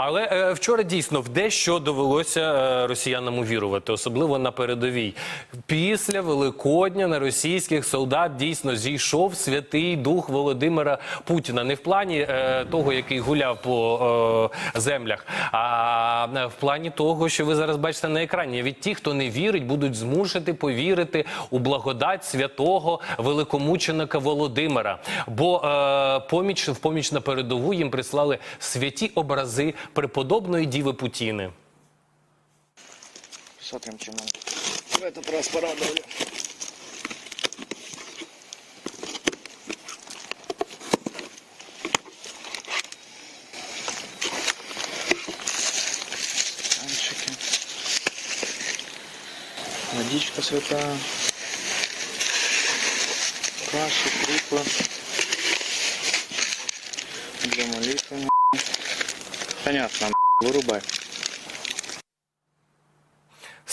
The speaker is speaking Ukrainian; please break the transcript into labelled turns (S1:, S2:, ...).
S1: Але е, вчора дійсно в дещо довелося е, росіянам увірувати, особливо на передовій. Після Великодня на російських солдат дійсно зійшов святий дух Володимира Путіна. Не в плані е, того, який гуляв по е, землях, а е, в плані того, що ви зараз бачите на екрані. Від ті, хто не вірить, будуть змушити повірити у благодать святого великомученика Володимира. Бо е, поміч в поміч на передову їм прислали святі образи преподобної діви Путіни.
S2: Смотрим, чем он в этот раз порадовали. Стаканчики. Водичка святая. Каши, крупы. Для молитвы. Понятно, вырубай.